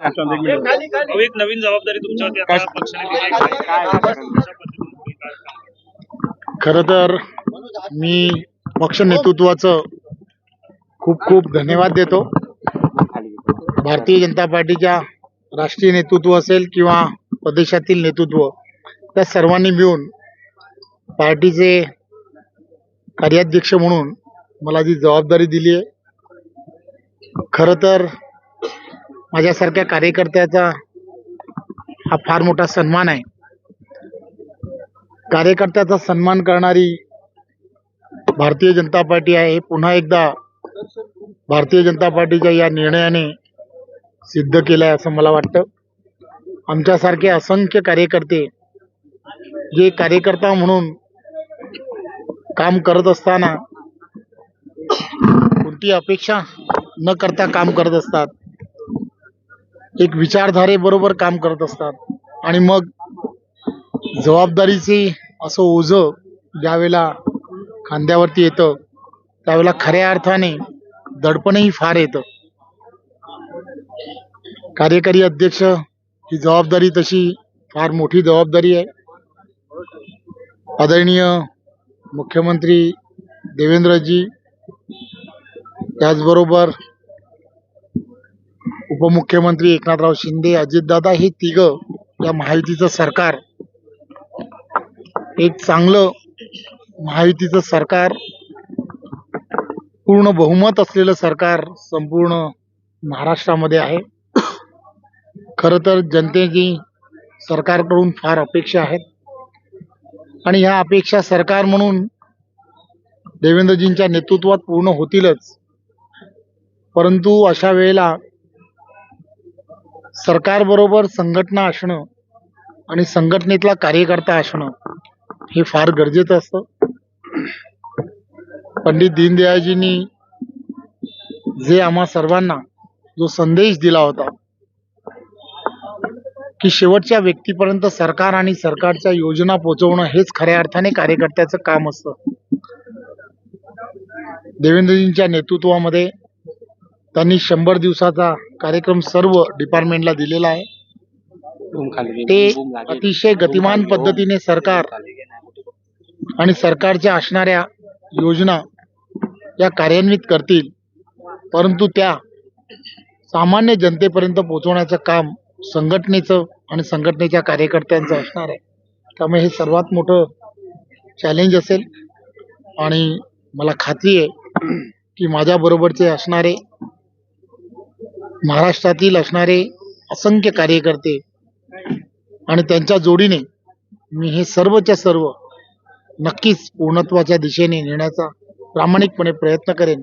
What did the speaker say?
एक नवीन जबाबदारी तुमच्यावरती? खर तर मी पक्ष नेतृत्वाचं खूप खूप धन्यवाद देतो. भारतीय जनता पार्टीच्या राष्ट्रीय नेतृत्व असेल किंवा प्रदेशातील नेतृत्व त्या सर्वांनी मिळून पार्टीचे कार्याध्यक्ष म्हणून मला जी जबाबदारी दिली आहे खरं तर माझ्यासारख्या कार्यकर्त्याचा हा फार मोठा सन्मान आहे. कार्यकर्त्याचा सन्मान करणारी भारतीय जनता पार्टी आहे. पुन्हा एकदा भारतीय जनता पार्टीच्या या निर्णयाने सिद्ध केलं आहे असं मला वाटतं. आमच्यासारखे असंख्य कार्यकर्ते जे कार्यकर्ता म्हणून काम करत असताना कोणती अपेक्षा न करता काम करत असतात एक विचारधारेबरोबर काम करत असतात. आणि मग जबाबदारीचे असं ओझं ज्यावेळेला खांद्यावरती येतं त्यावेळेला खऱ्या अर्थाने दडपणही फार येतं. कार्यकारी अध्यक्ष ही जबाबदारी तशी फार मोठी जबाबदारी आहे. आदरणीय मुख्यमंत्री देवेंद्रजी त्याचबरोबर उपमुख्यमंत्री एकनाथराव शिंदे अजितदादा हे तिघं या महायुतीचं सरकार. एक चांगलं महायुतीचं सरकार पूर्ण बहुमत असलेलं सरकार संपूर्ण महाराष्ट्रामध्ये आहे. खरं तर जनतेची सरकारकडून फार अपेक्षा आहेत. आणि ह्या अपेक्षा सरकार म्हणून देवेंद्रजींच्या नेतृत्वात पूर्ण होतीलच. परंतु अशा वेळेला सरकारबरोबर संघटना असणं आणि संघटनेतला कार्यकर्ता असणं हे फार गरजेचं असतं. पंडित दीनदयाळजींनी जे आम्हा सर्वांना जो संदेश दिला होता की शेवटच्या व्यक्तीपर्यंत सरकार आणि सरकारच्या योजना पोहोचवणं हेच खऱ्या अर्थाने कार्यकर्त्याचं काम असतं. देवेंद्रजींच्या नेतृत्वामध्ये त्यांनी शंभर दिवसाचा कार्यक्रम सर्व डिपार्टमेंटला दिलेला आहे. ते अतिशय गतिमान पद्धतीने सरकार आणि सरकारच्या असणाऱ्या योजना या कार्यान्वित करतील. परंतु त्या सामान्य जनतेपर्यंत पोहोचवण्याचं काम संघटनेचं आणि संघटनेच्या कार्यकर्त्यांचं असणार आहे. त्यामुळे हे सर्वात मोठं चॅलेंज असेल. आणि मला खात्री आहे की माझ्याबरोबरचे असणारे महाराष्ट्रातील असणारे असंख्य कार्यकर्ते आणि त्यांच्या जोडीने मी हे सर्वच्या सर्व नक्कीच पूर्णत्वाच्या दिशेने नेण्याचा प्रामाणिकपणे प्रयत्न करेन.